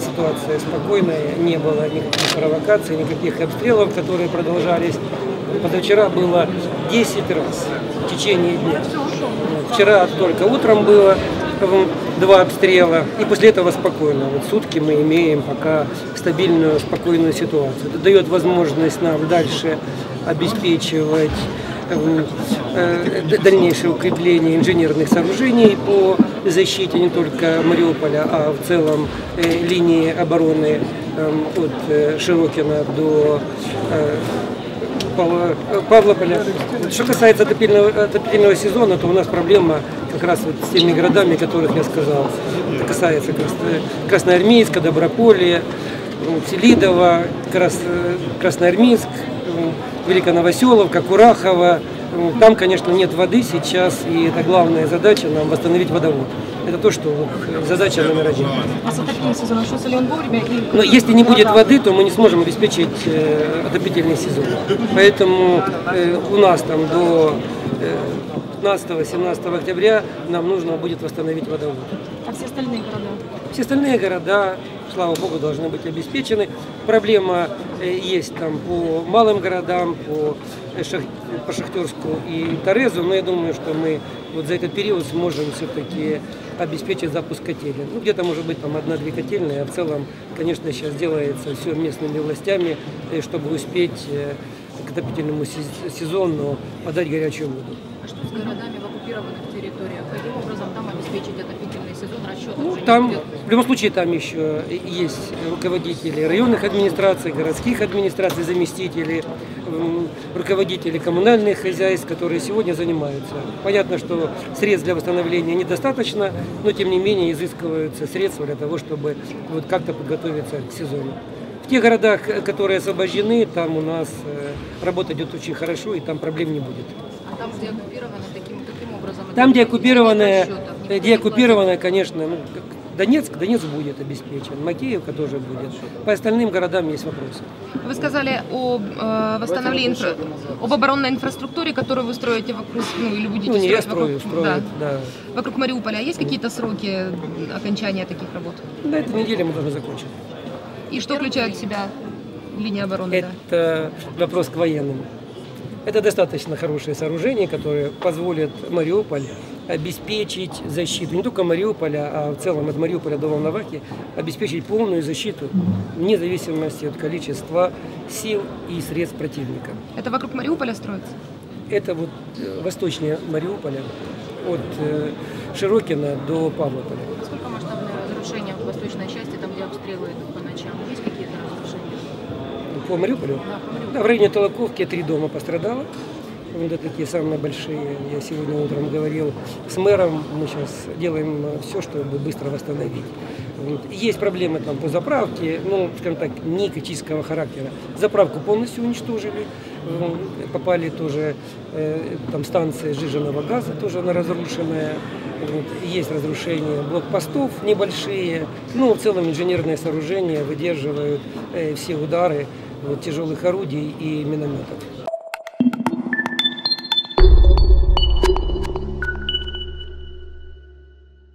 спокойная, не было никаких провокаций, никаких обстрелов, которые продолжались. Позавчера было 10 раз в течение дня. Вчера только утром было два обстрела, и после этого спокойно. Вот сутки мы имеем пока стабильную, спокойную ситуацию. Это дает возможность нам дальше обеспечивать дальнейшее укрепление инженерных сооружений по защите не только Мариуполя, а в целом э, линии обороны эм, от э, Широкина до Павлополя. Что касается отопительного, сезона, то у нас проблема как раз вот с теми городами, которых я сказал. Это касается Красноармейска, Доброполья, Селидова, Крас, Красноармейск, Великоновоселовка, Курахова. Там, конечно, нет воды сейчас, и это главная задача нам восстановить водовод. Это то, что вот, задача номер один. А с отопительным сезоном начнется ли он вовремя? Но если не будет воды, то мы не сможем обеспечить э, отопительный сезон. Поэтому э, у нас там до э, 15-17 октября нам нужно будет восстановить водовод. А все остальные города? Все остальные города, слава богу, должны быть обеспечены. Проблема э, есть там по малым городам, по, э, шах, по Шахтерску и Торезу, но я думаю, что мы вот за этот период сможем все-таки обеспечить запуск котелей. Ну, где-то может быть там одна-две котельные, а в целом, конечно, сейчас делается все местными властями, э, чтобы успеть к отопительному сезону подать горячую воду. Что с городами в оккупированных территориях? Каким образом там обеспечить отопительный сезон? Расчет ну, там, в любом случае, там еще есть руководители районных администраций, городских администраций, заместители, руководители коммунальных хозяйств, которые сегодня занимаются. Понятно, что средств для восстановления недостаточно, но тем не менее изыскиваются средства для того, чтобы вот как-то подготовиться к сезону. В тех городах, которые освобождены, там у нас э, работа идет очень хорошо, и там проблем не будет. Там, где оккупированы, таким, таким образом? Там, где оккупированная, где оккупированная, конечно, ну, Донецк, Донецк будет обеспечен, Макеевка тоже будет. По остальным городам есть вопросы. Вы сказали об э, восстановлении, инфра... об оборонной инфраструктуре, которую вы строите вокруг, ну или будете ну, не строить я строю, вокруг, строю, да, да. вокруг Мариуполя. Есть какие-то сроки окончания таких работ? На этой неделе мы должны закончить. И что включает в себя линия обороны? Это да? вопрос к военным. Это достаточно хорошее сооружение, которое позволит Мариуполь обеспечить защиту не только Мариуполя, а в целом от Мариуполя до Волновахи, обеспечить полную защиту вне зависимости от количества сил и средств противника. Это вокруг Мариуполя строится? Это вот э, восточнее Мариуполя, от э, Широкина до Павлополя. Сколько масштабное разрушение в восточной части, там где обстрелы идут по ночам? Есть разрушения? По Мариуполю? Да, в районе Толоковки три дома пострадало. Вот такие самые большие. Я сегодня утром говорил с мэром, мы сейчас делаем все, чтобы быстро восстановить. Вот. Есть проблемы там по заправке, ну, скажем так, не критического характера. Заправку полностью уничтожили, попали тоже э, там станция сжиженного газа, тоже она разрушенная. Вот. Есть разрушения блокпостов небольшие, ну, в целом инженерные сооружения выдерживают э, все удары тяжелых орудий и минометов.